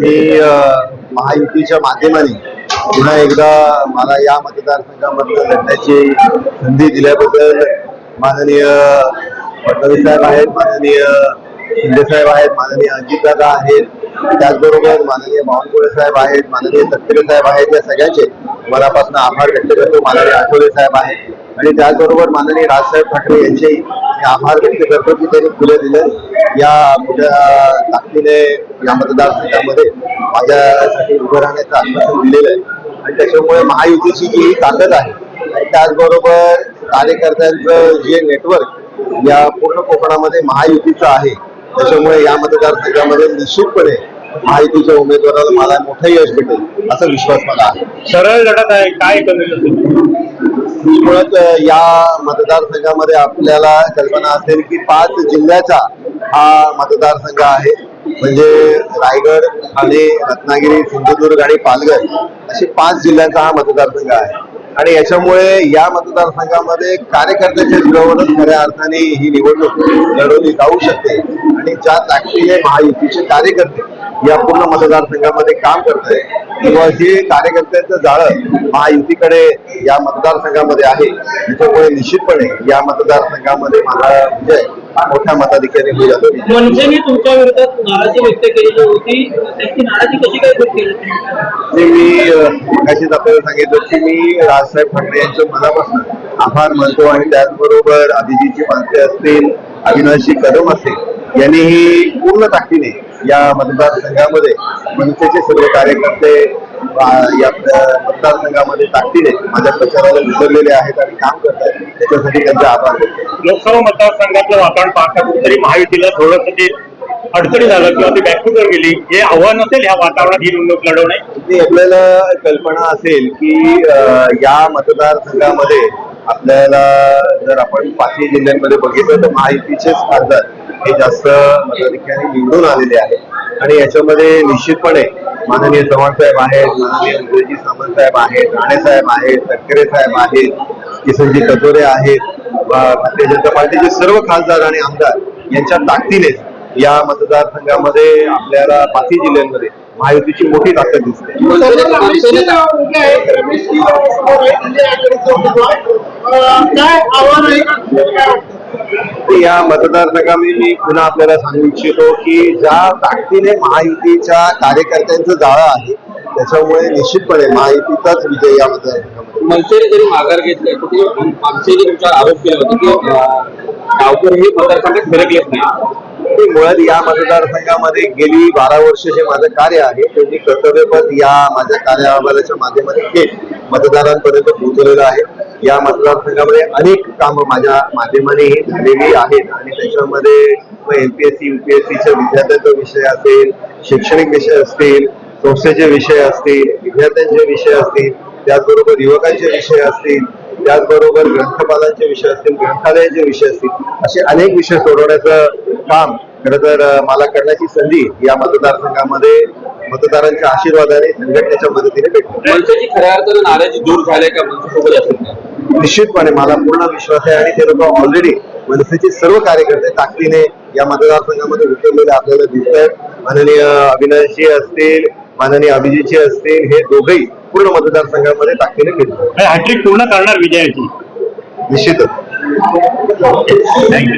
मी महायुतीच्या माध्यमाने पुन्हा एकदा मला या मतदारसंघामध्ये लढण्याची संधी दिल्याबद्दल माननीय फडणवीस साहेब आहेत माननीय शिंदे साहेब आहेत माननीय अजितदादा आहेत त्याचबरोबर माननीय बावनकुळे साहेब आहेत माननीय तटकरे साहेब आहेत या सगळ्यांचे मनापासून आभार व्यक्त करतो. माननीय आठवले साहेब आहेत. आणि त्याचबरोबर माननीय राजसाहेब ठाकरे यांचेही मी आभार व्यक्त करतो की त्यांनी फुले दिले. या मोठ्या ताकदीने या मतदारसंघामध्ये. माझ्यासाठी उभं राहण्याचं आश्वासन दिलेलं आहे. आणि त्याच्यामुळे महायुतीची जी ही ताकद आहे आणि त्याचबरोबर कार्यकर्त्यांचं जे नेटवर्क या पूर्ण कोकणामध्ये महायुतीचं आहे त्याच्यामुळे या मतदारसंघामध्ये निश्चितपणे महायुतीच्या उमेदवाराला मला मोठं यश भेटेल असा विश्वास मला आहे. सरळ लढत आहे काय कमी मुळात या मतदारसंघामध्ये आपल्याला कल्पना असेल की पाच जिल्ह्याचा हा मतदारसंघ आहे. म्हणजे रायगड ठाणे रत्नागिरी सिंधुदुर्ग आणि पालघर असे पाच जिल्ह्यांचा हा मतदारसंघ आहे. आणि याच्यामुळे या मतदारसंघामध्ये कार्यकर्त्याच्या जीवावरच खऱ्या अर्थाने ही निवडणूक लढवली जाऊ शकते. आणि ज्या ताकदीने महायुतीचे कार्यकर्ते या पूर्ण मतदारसंघामध्ये काम करत आहे किंवा हे कार्यकर्त्यांचं जाळं महायुतीकडे या मतदारसंघामध्ये आहे. त्याच्यामुळे निश्चितपणे या मतदारसंघामध्ये माझा विजय मोठ्या मताधिक्याने होईल मनसेने तुमच्या विरोधात नाराजी व्यक्त केलेली होती. त्यांची नाराजी कशी काय दूर केली? मी मगाशीच आपल्याला सांगितलं की मी राजसाहेब ठाकरे यांच्या मनापासून आभार मानतो आणि त्याचबरोबर अभिजितची माणसे असतील अविनाशी कदम असतील यांनीही पूर्ण ताकदीने या मतदारसंघामध्ये मनसेचे सर्व कार्यकर्ते या मतदारसंघामध्ये ताकदीने माझ्या प्रचाराला विसरलेले आहेत आणि काम करत आहेत. त्याच्यासाठी त्यांचे आभार. लोकसभा मतदारसंघातलं वातावरण पाहता कुठेतरी महायुतीला थोडंसं ते अडचणी झालं किंवा ते बॅकफुटवर गेली. हे आव्हान असेल ह्या वातावरणात ही निवडणूक लढवणे? आपल्याला कल्पना असेल की या मतदारसंघामध्ये आपल्याला जर आपण पाचही जिल्ह्यांमध्ये बघितलं तर महायुतीचेच खासदार हे जास्त मताधिक्याने निवडून आलेले आहेत आणि याच्यामध्ये निश्चितपणे माननीय चव्हाण साहेब आहेत माननीय उदयजी सामंत साहेब आहेत राणे साहेब आहेत तटकरे साहेब आहेत किसनजी कचोरे आहेत भारतीय जनता पार्टीचे सर्व खासदार आणि आमदार यांच्या ताकदीनेच या मतदारसंघामध्ये आपल्याला पाचही जिल्ह्यांमध्ये महायुतीची मोठी ताकद दिसते काय आव्हान आहे या मतदारसंघामध्ये मी पुन्हा आपल्याला सांगू इच्छितो की ज्या ताकदीने महायुतीच्या कार्यकर्त्यांचं जाळं आहे त्याच्यामुळे निश्चितपणे महायुतीचाच विजय या मतदारसंघामध्ये मनसेने जरी माघार घेतली तरी आमचे जे तुमच्यावर आरोप केले होते की गावकर हे मतदारसंघात फिरकलेच नाही की मुळात या मतदारसंघामध्ये गेली बारा वर्ष जे माझं कार्य आहे ते मी कर्तव्यपद या माझ्या कार्य अहवालाच्या मतदारांपर्यंत पोहोचलेलं आहे. या मतदारसंघामध्ये अनेक कामं माझ्या माध्यमाने झालेली आहेत आणि त्याच्यामध्ये एमपीएससी युपीएससीच्या विद्यार्थ्यांचा विषय असेल शैक्षणिक विषय असतील संस्थेचे विषय असतील विद्यार्थ्यांचे विषय असतील त्याचबरोबर युवकांचे विषय असतील त्याचबरोबर ग्रंथपालांचे विषय असतील ग्रंथालयाचे विषय असतील असे अनेक विषय सोडवण्याचं काम खरं तर मला करण्याची संधी या मतदारसंघामध्ये मतदारांच्या आशीर्वादाने संघटनेच्या मदतीने भेटली. मनसेची खऱ्या अर्थानं नाराजी दूर झाली का? असेल निश्चितपणे मला पूर्ण विश्वास आहे आणि ते लोक ऑलरेडी मनसेचे सर्व कार्यकर्ते ताकदीने या मतदारसंघामध्ये उतरलेले आपल्याला दिसत आहेत माननीय अविनाशी असतील माननीय अभिजितजी असतील हे दोघेही पूर्ण मतदारसंघामध्ये ताकदीने फिरतात हॅट्रिक पूर्ण करणार विजयाची. निश्चितच. थँक्यू